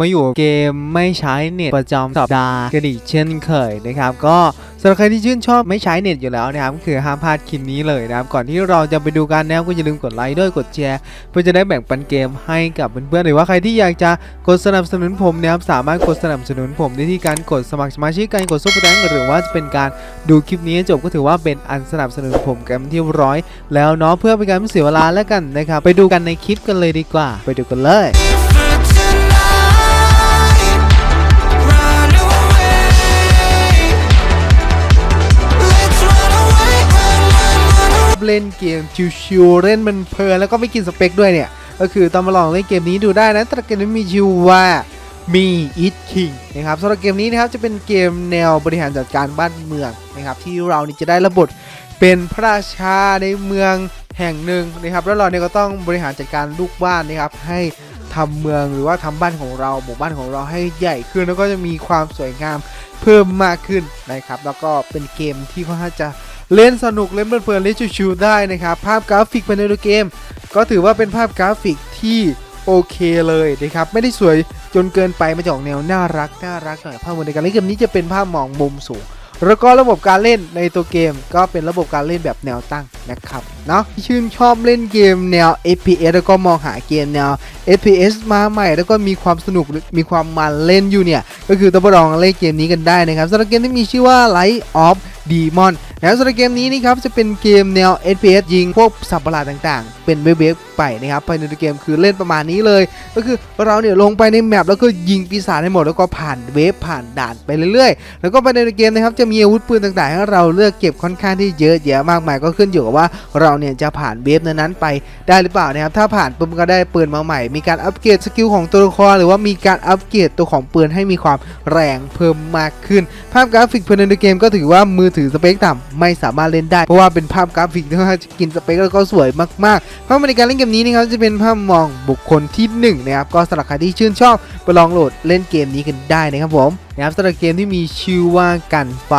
มาอยู่เกมไม่ใช้เน็ตประจำสัปดาห์กันอีกเช่นเคยนะครับ ก็สำหรับใครที่ชื่นชอบไม่ใช้เน็ตอยู่แล้วนะครับก็คือห้ามพลาดคลิปนี้เลยนะครับ ก่อนที่เราจะไปดูกันนะครับก็อย่าลืมกดไลค์ด้วยกดแชร์เพื่อจะได้แบ่งปันเกมให้กับเพื่อนๆหรือว่าใครที่อยากจะกดสนับสนุนผมนะครับสามารถกดสนับสนุนผมได้ที่การกดสมัครสมาชิกการกดซุปเปอร์แตงหรือว่าจะเป็นการดูคลิปนี้จบก็ถือว่าเป็นอันสนับสนุนผมกันที่ร้อยแล้วเนาะเพื่อเป็นการไม่เสียเวลาแล้วกันนะครับไปดูกันในคลิปกันเลยดีกว่า ไปดูกันเลย เล่นเกมชิวๆเล่นมันเพลินแล้วก็ไม่กินสเปคด้วยเนี่ย ก็คือต้องมาลองเล่นเกมนี้ดูได้นะแต่เกมนี้มีชื่อว่ามีอิทคิงนะครับสำหรับเกมนี้นะครับจะเป็นเกมแนวบริหารจัดการบ้านเมืองนะครับที่เรานี่จะได้ระบบเป็นพระราชาในเมืองแห่งหนึ่งนะครับแล้วเราเนี่ยก็ต้องบริหารจัดการลูกบ้านนะครับให้ทำเมืองหรือว่าทำบ้านของเราหมู่บ้านของเราให้ใหญ่ขึ้นแล้วก็จะมีความสวยงามเพิ่มมากขึ้นนะครับแล้วก็เป็นเกมที่ค่อนข้างจะ เล่นสนุกเล่นเพลินเล่นชิวๆได้นะครับภาพกราฟิกภายในตัวเกม ก็ถือว่าเป็นภาพกราฟิกที่โอเคเลยนะครับไม่ได้สวยจนเกินไปมาจะออกแนวน่ารักน่ารักหน่อยภาพในการเล่นเกมนี้จะเป็นภาพมองมุมสูงแล้วก็ระบบการเล่นในตัวเกมก็เป็นระบบการเล่นแบบแนวตั้งนะครับเนาะที่ชื่นชอบเล่นเกมแนว FPS แล้วก็มองหาเกมแนว FPS มาใหม่ แล้วก็มีความสนุกมีความมันเล่นอยู่เนี่ย ก็คือต้องไปลองเล่นเกมนี้กันได้นะครับสำหรับเกมที่มีชื่อว่า Light of Demon แล้วสำหรับเกมนี้นี่ครับจะเป็นเกมแนว FPS ยิงพวกสัตว์ประหลาดต่างๆ เป็นเวฟๆไปนะครับภายในเกมคือเล่นประมาณนี้เลย ก็คือเราเนี่ยลงไปในแมปแล้วก็ยิงปีศาจให้หมดแล้วก็ผ่านเวฟผ่านด่านไปเรื่อยๆ แล้วก็ภายในเกมนะครับจะมีอาวุธปืนต่างๆ ให้เราเลือกเก็บค่อนข้างที่เยอะแยะมากมายก็ขึ้นอยู่กับว่าเราเนี่ยจะผ่านเวฟนั้นๆไปได้หรือเปล่านะครับถ้าผ่านปุ๊บก็ได้ปืนมาใหม่ มีการอัปเกรดสกิลของตัวละครหรือว่ามีการอัปเกรดตัวของปืนให้มีความแรงเพิ่มมากขึ้น ภาพกราฟิกภายในเกมก็ถือว่ามือถือสเปคต่ำไม่สามารถเล่นได้ เพราะว่าเป็นภาพกราฟิกที่ว่าจะกินสเปคแล้วก็สวยมากๆภาพในการเล่นเกมนี้นะครับจะเป็นภาพมองบุคคลที่หนึ่งนะครับก็สำหรับใครที่ชื่นชอบไปลองโหลดเล่นเกมนี้กันได้นะครับผมนะครับสำหรับเกมที่มีชื่อว่ากันไฟ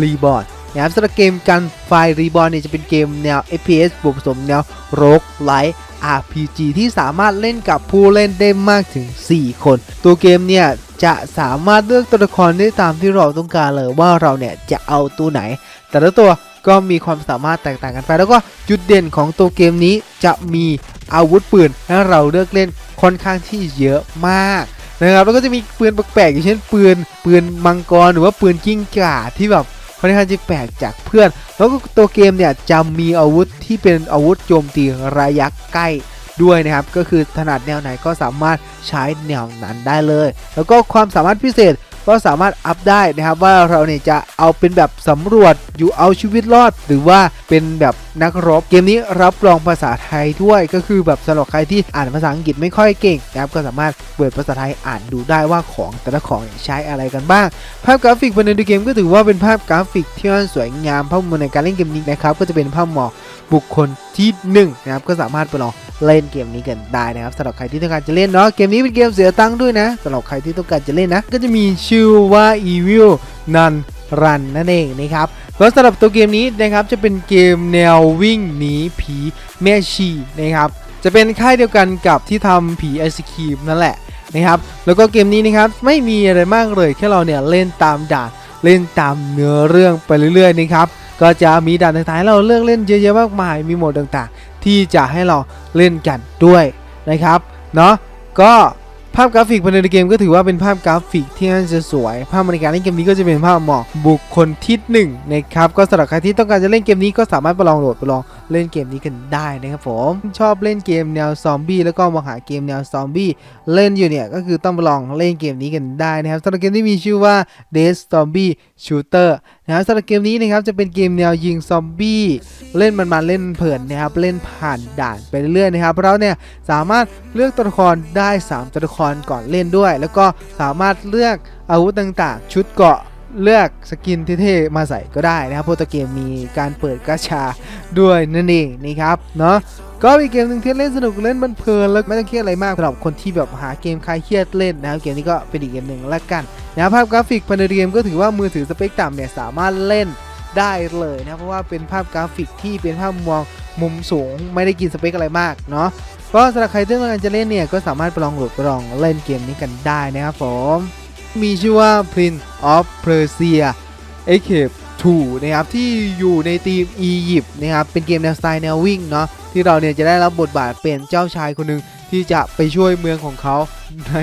รีบอร์ดนะครับสำหรับเกมกันไฟรีบอร์ดเนี่ยจะเป็นเกมแนว FPS บวกผสมแนวโรกไลท์ RPG ที่สามารถเล่นกับผู้เล่นได้มากถึง 4 คน ตัวเกมเนี่ยจะสามารถเลือกตัวละครได้ตามที่เราต้องการเลยว่าเราเนี่ยจะเอาตัวไหน แต่ละตัวก็มีความสามารถแตกต่างกันไป แล้วก็จุดเด่นของตัวเกมนี้จะมีอาวุธปืนให้เราเลือกเล่นค่อนข้างที่เยอะมากนะครับแล้วก็จะมีปืนแปลกๆอย่างเช่นปืนปืนมังกรหรือว่าปืนกิ้งก่าที่แบบ ค่อนข้างจะแปลกจากเพื่อน แล้วก็ตัวเกมเนี่ยจะมีอาวุธที่เป็นอาวุธโจมตีระยะใกล้ด้วยนะครับ ก็คือถนัดแนวไหนก็สามารถใช้แนวนั้นได้เลย แล้วก็ความสามารถพิเศษ ก็สามารถอัพได้นะครับว่าเราเนี่ยจะเอาเป็นแบบสำรวจอยู่เอาชีวิตรอด หรือว่าเป็นแบบนักรบ เกมนี้รับรองภาษาไทยด้วยก็คือแบบสำหรับใครที่อ่านภาษาอังกฤษไม่ค่อยเก่งนะครับก็สามารถเปิดภาษาไทยอ่านดูได้ว่าของแต่ละของใช้อะไรกันบ้าง ภาพกราฟิกภายในเกมก็ถือว่าเป็นภาพกราฟิกที่สวยงามภาพมุมในการเล่นเกมนี้นะครับก็จะเป็นภาพหมอกบุคคลที่หนึ่งนะครับก็สามารถไปลอง เล่นเกมนี้กันได้นะครับสำหรับใครที่ต้องการจะเล่นเนาะเกมนี้เป็นเกมเสียตังค์ด้วยนะสำหรับใครที่ต้องการจะเล่นนะ ก็จะมีชื่อว่า Evil Nun Run นั่นเองนะครับก็สำหรับตัวเกมนี้นะครับจะเป็นเกมแนววิ่งหนีผีแม่ชีนะครับจะเป็นค่ายเดียวกันกับที่ทำผีไอศครีมนั่นแหละนะครับแล้วก็เกมนี้นะครับไม่มีอะไรมากเลยแค่เราเนี่ยเล่นตามด่านเล่นตามเนื้อเรื่องไปเรื่อยๆนะครับก็จะมีด่านต่างๆให้เราเลือกเล่นเยอะๆมากมายมีโหมดต่างๆ ที่จะให้เราเล่นกันด้วยนะครับเนาะก็ภาพกราฟิกภายในเกมก็ถือว่าเป็นภาพกราฟิกที่น่าจะสวย ภาพบรรยากาศในเกมนี้ก็จะเป็นภาพหมอกบุคคลที่หนึ่งนะครับ ก็สำหรับใครที่ต้องการจะเล่นเกมนี้ก็สามารถไปลองโหลดไปลอง เล่นเกมนี้กันได้นะครับผมชอบเล่นเกมแนวซอมบี้แล้วก็มองหาเกมแนวซอมบี้เล่นอยู่เนี่ยก็คือต้องลองเล่นเกมนี้กันได้นะครับสำหรับเกมที่มีชื่อว่า Death Zombie Shooter นะครับสำหรับเกมนี้นะครับจะเป็นเกมแนวยิงซอมบี้เล่นมันมาเล่นเพลินนะครับเล่นผ่านด่านไปเรื่อยๆนะครับเราเนี่ยสามารถเลือกตัวละครได้ 3 ตัวละครก่อนเล่นด้วย แล้วก็สามารถเลือกอาวุธต่างๆ ชุดเกาะ เลือกสกินเท่ๆมาใส่ก็ได้นะครับเพราะตัวเกมมีการเปิดกาชาด้วยนั่นเองนะครับเนาะก็มีเกมหนึ่งที่เล่นสนุกเล่นมันเพลินแล้วไม่ต้องเครียดอะไรมากสำหรับคนที่แบบหาเกมคลายเครียดเล่นนะครับเกมนี้ก็เป็นอีกเกมหนึ่งละกันนะภาพกราฟิกภายในเกมก็ถือว่ามือถือสเปคต่ำเนี่ยสามารถเล่นได้เลยนะเพราะว่าเป็นภาพกราฟิกที่เป็นภาพมองมุมสูงไม่ได้กินสเปคอะไรมากเนาะก็สำหรับใครที่ต้องการจะเล่นเนี่ยก็สามารถไปลองโหลดไปลองเล่นเกมนี้กันได้นะครับผม มีชื่อว่า Prince of Persia a c a p 2นะครับที่อยู่ในทีมอียิปต์นะครับเป็นเกมแนวสไตล์แนววิ่งเนาะที่เราเนี่ยจะได้รับบทบาทเป็นเจ้าชายคนหนึ่งที่จะไปช่วยเมืองของเขา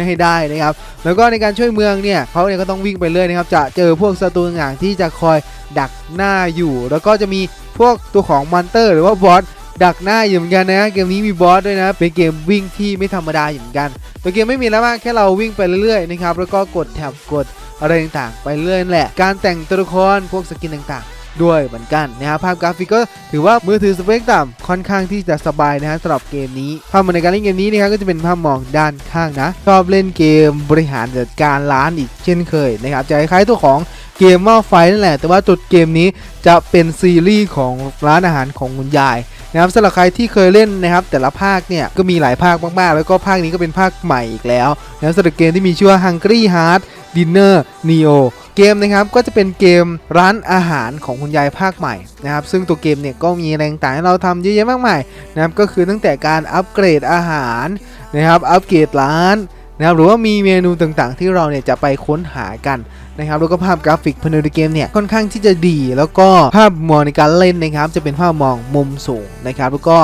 ให้ได้นะครับ แล้วก็ในการช่วยเมืองเนี่ยเขาเนี่ยก็ต้องวิ่งไปเรื่อยนะครับ จะเจอพวกศัตรูต่างๆที่จะคอยดักหน้าอยู่ แล้วก็จะมีพวกตัวของมอนเตอร์ หรือว่าบอส ดักหน้าอยู่เหมือนกันนะ เกมนี้มีบอสด้วยนะ เป็นเกมวิ่งที่ไม่ธรรมดาอยู่เหมือนกัน ตัวเกมไม่มีแล้วมากแค่เราวิ่งไปเรื่อยๆนะครับแล้วก็กดแท็บกดอะไรต่างๆ ไปเรื่อยแหละ การแต่งตัวละครพวกสกินต่างๆ ด้วยเหมือนกันนะครับภาพกราฟิกก็ถือว่ามือถือสเปคต่ำค่อนข้างที่จะสบายนะฮะสำหรับเกมนี้ภาพมองในการเล่นเกมนี้นะครับก็จะเป็นภาพมองด้านข้างนะชอบเล่นเกมบริหารจัดการร้านอีกเช่นเคยนะครับจะคล้ายตัวของเกมหม้อไฟนั่นแหละ แต่ว่าจุดเกมนี้จะเป็นซีรีส์ของร้านอาหารของคุณยาย นะครับสำหรับใครที่เคยเล่นนะครับ แต่ละภาคเนี่ยก็มีหลายภาคมากๆ แล้วก็ภาคนี้ก็เป็นภาคใหม่อีกแล้วนะครับสำหรับเกมที่มีชื่อว่า Hungry Heart Dinner Neo เกมนะครับก็จะเป็นเกมร้านอาหารของคุณยายภาคใหม่นะครับซึ่งตัวเกมเนี่ยก็มีแรงต่างให้เราทำเยอะแยะมากมายนะครับก็คือตั้งแต่การอัปเกรดอาหารนะครับอัปเกรดร้าน นะครับหรือว่ามีเมนูต่างๆ ที่เราเนี่ยจะไปค้นหากันนะครับแล้วก็ภาพกราฟิกภายในเกมเนี่ยค่อนข้างที่จะดี แล้วก็ภาพมองในการเล่นนะครับจะเป็นภาพมองมุมสูงนะครับแล้วก็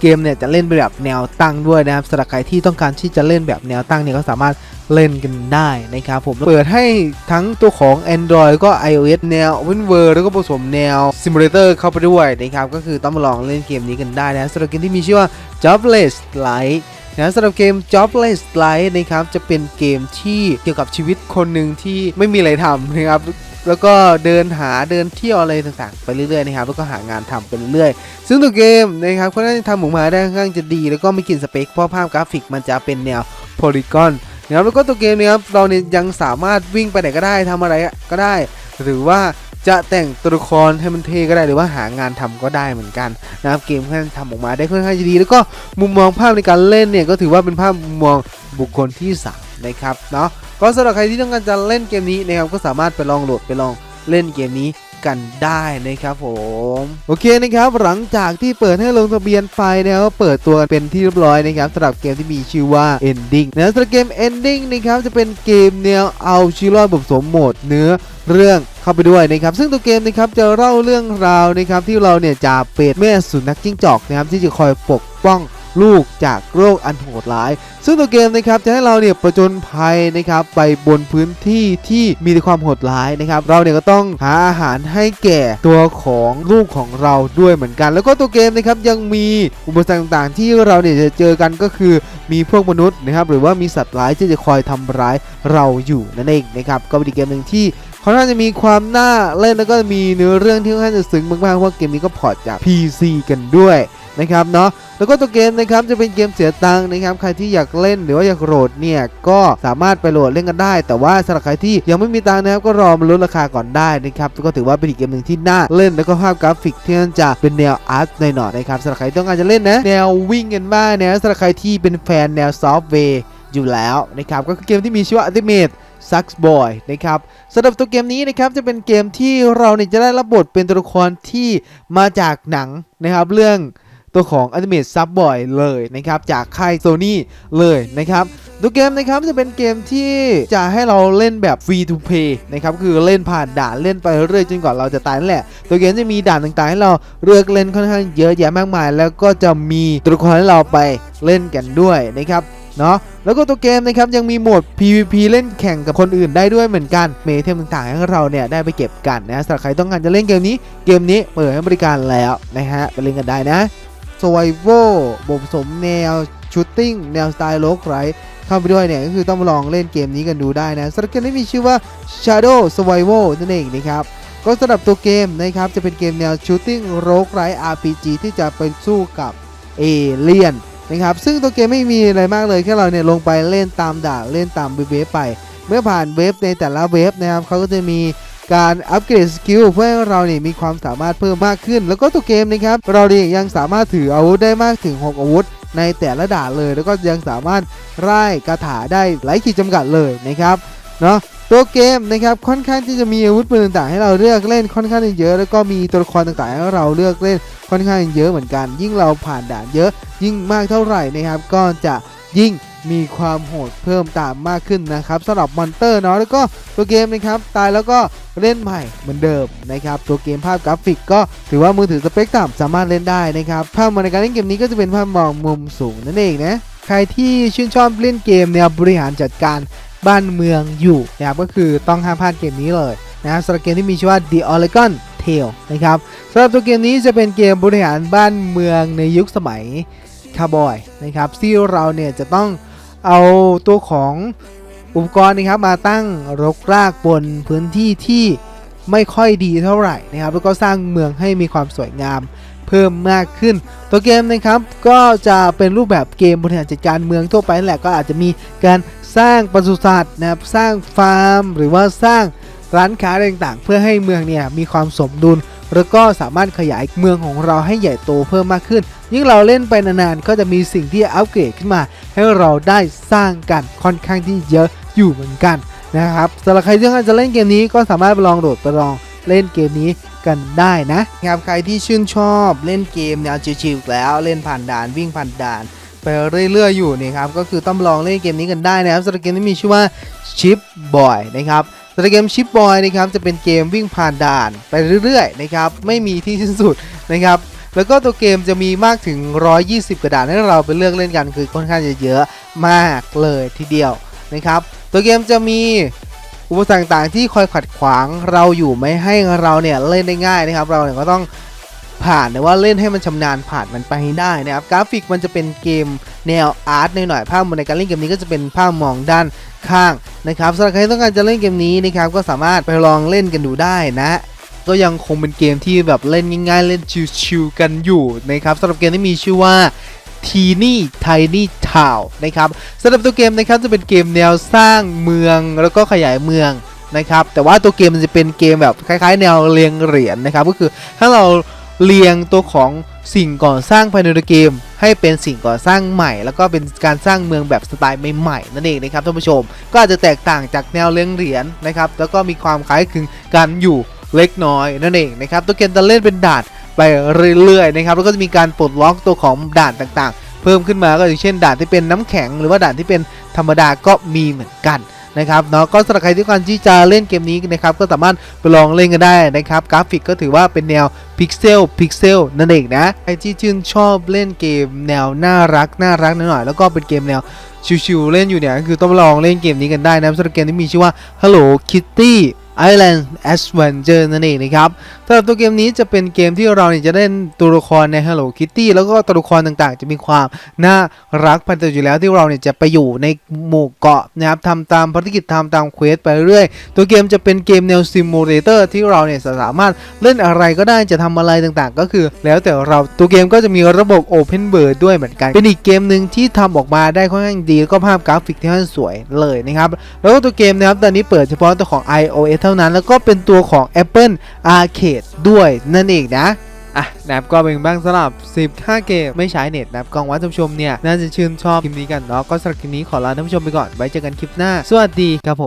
เกมเนี่ยจะเล่นแบบแนวตั้งด้วยนะครับสำหรับใครที่ต้องการที่จะเล่นแบบแนวตั้งเนี่ยก็สามารถเล่นกันได้นะครับผมเปิดให้ทั้งตัวของ Android ก็ iOS แนว Open World แล้วก็ผสมแนว Simulator เข้าไปด้วยนะครับก็คือต้องมาลองเล่นเกมนี้กันได้นะสำหรับเกมที่มีชื่อว่า Jobless Light นะสำหรับเกม Jobless Light นะครับจะเป็นเกมที่เกี่ยวกับชีวิตคนหนึ่งที่ไม่มีอะไรทำนะครับแล้วก็เดินหาเดินเที่ยวอะไรต่างๆ ไปเรื่อยๆนะครับแล้วก็หางานทำไปเรื่อยๆ ซึ่งตัวเกมนะครับค่อนข้างทำออกมาได้ค่อนข้างจะดี แล้วก็ไม่กินสเปคเพราะภาพกราฟิกมันจะเป็นแนวโพลีกอนนะครับแล้วก็ตัวเกมนี้ยครับเราเนี่ยยังสามารถวิ่งไปไหนก็ได้ทำอะไรก็ได้ หรือว่า จะแต่งตัวละครให้มันเท่ก็ได้หรือว่าหางานทำก็ได้เหมือนกันนะครับเกมท่านทำออกมาได้ค่อนข้างจะดี แล้วก็มุมมองภาพในการเล่นเนี่ยก็ถือว่าเป็นภาพมุมมองบุคคลที่สามนะครับเนาะก็สำหรับใครที่ต้องการจะเล่นเกมนี้นะครับก็สามารถไปลองโหลดไปลองเล่นเกมนี้ กันได้นะครับผมโอเคนะครับหลังจากที่เปิดให้ลงทะเบียนไฟนะครับเปิดตัวเป็นที่เรียบร้อยนะครับสำหรับเกมที่มีชื่อว่า Ending นะสำหรับเกม Ending นะครับจะเป็นเกมแนวเอาชีวิตรอดแบบสมโหมดเนื้อเรื่องเข้าไปด้วยนะครับซึ่งตัวเกมนะครับจะเล่าเรื่องราวนะครับที่เราเนี่ยจะเป็นแม่สุนัขจิ้งจอกนะครับที่จะคอยปกป้อง ลูกจากโรคอันโหดร้าย ซึ่งตัวเกมนะครับจะให้เราเนี่ยประจนภัยนะครับไปบนพื้นที่ที่มีแต่ความโหดร้ายนะครับ เราเนี่ยก็ต้องหาอาหารให้แก่ตัวของลูกของเราด้วยเหมือนกัน แล้วก็ตัวเกมนะครับยังมีอุปสรรคต่างๆ ที่เราเนี่ยจะเจอกันก็คือมีพวกมนุษย์นะครับหรือว่ามีสัตว์ร้ายที่จะคอยทำร้ายเราอยู่นั่นเองนะครับก็เป็นเกมหนึ่งที่เขาน่าจะมีความน่าเล่นแล้วก็มีเนื้อเรื่องที่ค่อนข้างจะซึ้งมากๆเพราะเกมนี้ก็พอร์ตจาก PC กันด้วย นะครับเนาะแล้วก็ตัวเกมนะครับจะเป็นเกมเสียตังค์นะครับใครที่อยากเล่นหรือว่าอยากโหลดเนี่ยก็สามารถไปโหลดเล่นกันได้ แต่ว่าสำหรับใครที่ยังไม่มีตังค์นะครับก็รอมาลดราคาก่อนได้นะครับก็ถือว่าเป็นอีกเกมหนึ่งที่น่าเล่นแล้วก็ภาพกราฟิกที่น่าจะเป็นแนวอาร์ตหน่อยๆนะครับสำหรับใครต้องการจะเล่นนะแนววิ่งกันบ้างนะสำหรับใครที่เป็นแฟนแนวซอฟต์แวร์อยู่แล้วนะครับก็คือเกมที่มีชื่อว่า Ultimate Sucks Boy นะครับสำหรับตัวเกมนี้นะครับจะเป็นเกมที่เราเนี่ยจะได้รับบทเป็นตัวละครที่มาจากหนังนะครับเรื่อง ตัวของ Ultimate Sub Boy เลยนะครับจากค่าย Sony เลยนะครับตัวเกมนะครับจะเป็นเกมที่จะให้เราเล่นแบบ free to play นะครับคือเล่นผ่านด่านเล่นไปเรื่อยจนกว่าเราจะตายนั่นแหละ ตัวเกมจะมีด่านต่างๆให้เราเลือกเล่นค่อนข้างเยอะแยะมากมาย แล้วก็จะมีตัวละครให้เราไปเล่นกันด้วยนะครับเนาะแล้วก็ตัวเกมนะครับยังมีโหมด PVP เล่นแข่งกับคนอื่นได้ด้วยเหมือนกัน เมเทมต่างๆ ให้เราเนี่ยได้ไปเก็บกันนะสำหรับใครต้องการจะเล่นเกมนี้ เกมนี้เปิดให้บริการแล้วนะฮะไปเล่นกันได้นะ s u r v i v a l บวกผสมแนวชูตติ้งแนวสไตล์โลกไรเข้าไปด้วยเนี่ยก็คือต้องลองเล่นเกมนี้กันดูได้นะสำหรับเกมนี้มีชื่อว่า Shadow Survival นั่นเองนะครับก็สำหรับตัวเกมนะครับจะเป็นเกมแนวชูตติ้งโรกไร RPG ที่จะไปสู้กับเอเลียนนะครับซึ่งตัวเกมไม่มีอะไรมากเลยแค่เราเนี่ยลงไปเล่นตามด่านเล่นตามเวฟไป เมื่อผ่านเวฟในแต่ละเวฟนะครับเขาก็จะมี การอัปเกรดสกิลเพื่อให้เราเนี่ยมีความสามารถเพิ่มมากขึ้น แล้วก็ตัวเกมนะครับเราเนี่ยยังสามารถถืออาวุธได้มากถึง 6 อาวุธ ในแต่ละด่านเลย แล้วก็ยังสามารถไล่คาถาได้ไร้ขีดจำกัดเลยนะครับเนาะตัวเกมนะครับค่อนข้างที่จะมีอาวุธปืนต่างๆ ให้เราเลือกเล่นค่อนข้างเยอะ แล้วก็มีตัวละครต่างๆ ให้เราเลือกเล่นค่อนข้างเยอะเหมือนกัน ยิ่งเราผ่านด่านเยอะ ยิ่งมากเท่าไหร่นะครับก็จะยิ่ง มีความโหดเพิ่มตามมากขึ้นนะครับสำหรับมอนเตอร์เนาะแล้วก็ตัวเกมนะครับตายแล้วก็เล่นใหม่เหมือนเดิมนะครับตัวเกมภาพกราฟิกก็ถือว่ามือถือสเปคต่ำสามารถเล่นได้นะครับภาพมในการเล่นเกมนี้ก็จะเป็นภาพมองมุมสูงนั่นเองนะใครที่ชื่นชอบเล่นเกมแนวบริหารจัดการบ้านเมืองอยู่นะครับก็คือต้องห้ามพลาดเกมนี้เลยนะสำหรับเกมที่มีชื่อว่า The Oregon Trail นะครับสำหรับตัวเกมนี้จะเป็นเกมบริหารบ้านเมืองในยุคสมัยคาร์บอยนะครับที่เราเนี่ยจะต้อง เอาตัวของอุปกรณ์นะครับมาตั้งรกรากบนพื้นที่ที่ไม่ค่อยดีเท่าไหร่นะครับ แล้วก็สร้างเมืองให้มีความสวยงามเพิ่มมากขึ้น ตัวเกมนะครับก็จะเป็นรูปแบบเกมบริหารจัดการเมืองทั่วไปนั่นแหละก็อาจจะมีการสร้างปศุสัตว์นะครับสร้างฟาร์ม หรือว่าสร้างร้านค้าต่างๆ เพื่อให้เมืองเนี่ยมีความสมดุล แล้วก็สามารถขยายเมืองของเราให้ใหญ่โตเพิ่มมากขึ้น ยิ่งเราเล่นไปนานๆก็จะมีสิ่งที่อัปเกรดขึ้นมา ให้เราได้สร้างกันค่อนข้างที่เยอะอยู่เหมือนกันนะครับสำหรับใครที่องการจะเล่นเกมนี้ก็สามารถไปลองโหลดไปลองเล่นเกมนี้กันได้นะครับใครที่ชื่นชอบเล่นเกมแนวชิวๆแล้วเล่นผ่านด่านวิ่งผ่านด่านไปเรื่อยๆอยู่นี่ครับก็คือต้องลองเล่นเกมนี้กันได้นะครับสำหรับเกมที่มีชื่อว่า Chip Boy นะครับสำหรับเกม Chip Boy นะครับจะเป็นเกมวิ่งผ่านด่านไปเรื่อยๆนะครับไม่มีที่สิ้นสุดนะครับ แล้วก็ตัวเกมจะมีมากถึง 120 กระดานให้เราไปเลือกเล่นกันคือค่อนข้างจะเยอะมากเลยทีเดียวนะครับ ตัวเกมจะมีอุปสรรคต่างๆที่คอยขัดขวางเราอยู่ไม่ให้เราเนี่ยเล่นได้ง่ายนะครับ เราเนี่ยก็ต้องผ่านแต่ว่าเล่นให้มันชำนาญผ่านมันไปให้ได้นะครับกราฟิกมันจะเป็นเกมแนวอาร์ตหน่อยๆภาพในการเล่นเกมนี้ก็จะเป็นภาพมองด้านข้างนะครับสำหรับใครต้องการจะเล่นเกมนี้นะครับก็สามารถไปลองเล่นกันดูได้นะ ก็ยังคงเป็นเกมที่แบบเล่นง่ายๆ เล่นชิวๆกันอยู่นะครับสำหรับเกมที่มีชื่อว่า Teeny Tiny Town นะครับสำหรับตัวเกมนะครับจะเป็นเกมแนวสร้างเมืองแล้วก็ขยายเมืองนะครับแต่ว่าตัวเกมมันจะเป็นเกมแบบคล้ายๆ แนวเรียงเหรียญนะครับก็คือถ้าเราเรียงตัวของสิ่งก่อสร้างภายในเกม ให้เป็นสิ่งก่อสร้างใหม่ แล้วก็เป็นการสร้างเมืองแบบสไตล์ใหม่ๆนั่นเองนะครับท่านผู้ชม ก็อาจจะแตกต่างจากแนวเลี้ยงเหรียญนะครับแล้วก็มีความคล้ายคลึงกันอยู่ เล็กน้อยนั่นเองนะครับตัวเกมจะเล่นเป็นด่านไปเรื่อยๆนะครับแล้วก็จะมีการปลดล็อกตัวของด่านต่างๆ เพิ่มขึ้นมาก็อย่างเช่นด่านที่เป็นน้ำแข็ง หรือว่าด่านที่เป็นธรรมดาก็มีเหมือนกันนะครับเนาะก็สำหรับใครที่ต้องการที่จะเล่นเกมนี้นะครับก็สามารถไปลองเล่นกันได้นะครับกราฟิกก็ถือว่าเป็นแนวพิกเซลพิกเซลนั่นเองนะใครที่ชื่นชอบเล่นเกมแนวน่ารักน่ารักหน่อยๆแล้วก็เป็นเกมแนวชิวๆเล่นอยู่เนี่ยคือต้องลองเล่นเกมนี้กันได้นะสำหรับเกมที่มีชื่อว่า Hello Kitty Island Adventure นั่นเองนะครับสำหรับตัวเกมนี้จะเป็นเกมที่เราเนี่ยจะเล่นตัวละครใน Hello Kitty แล้วก็ตัวละครต่างๆ จะมีความน่ารักพันตัวอยู่แล้วที่เราเนี่ยจะไปอยู่ในหมู่เกาะนะครับทำตามภารกิจทำตามเควสไปเรื่อยตัวเกมจะเป็นเกมแนวซิมูเลเตอร์ที่เราเนี่ยสามารถเล่นอะไรก็ได้จะทำอะไรต่างๆ ก็คือ แล้วแต่เราตัวเกมก็จะมีระบบ Open World ด้วยเหมือนกัน เป็นอีกเกมหนึ่งที่ทำออกมาได้ค่อนข้างดีแล้วก็ภาพกราฟิกที่ค่อนข้าสวยเลยนะครับแล้วก็ตัวเกมนะครับตอนนี้เปิดเฉพาะตัวของ iOS เท่านั้นแล้วก็เป็นตัวของ Apple Arcade ด้วยนั่นเองนะอะนะครับก็เป็นบ้างสำหรับ 15 เกมไม่ใช้เน็ตนะครับกองว่าท่านผู้ชมเนี่ย น่าจะชื่นชอบคลิปนี้กันเนาะก็สำหรับคลิปนี้ขอลาท่านผู้ชมไปก่อน ไว้เจอกันคลิปหน้า สวัสดีครับผม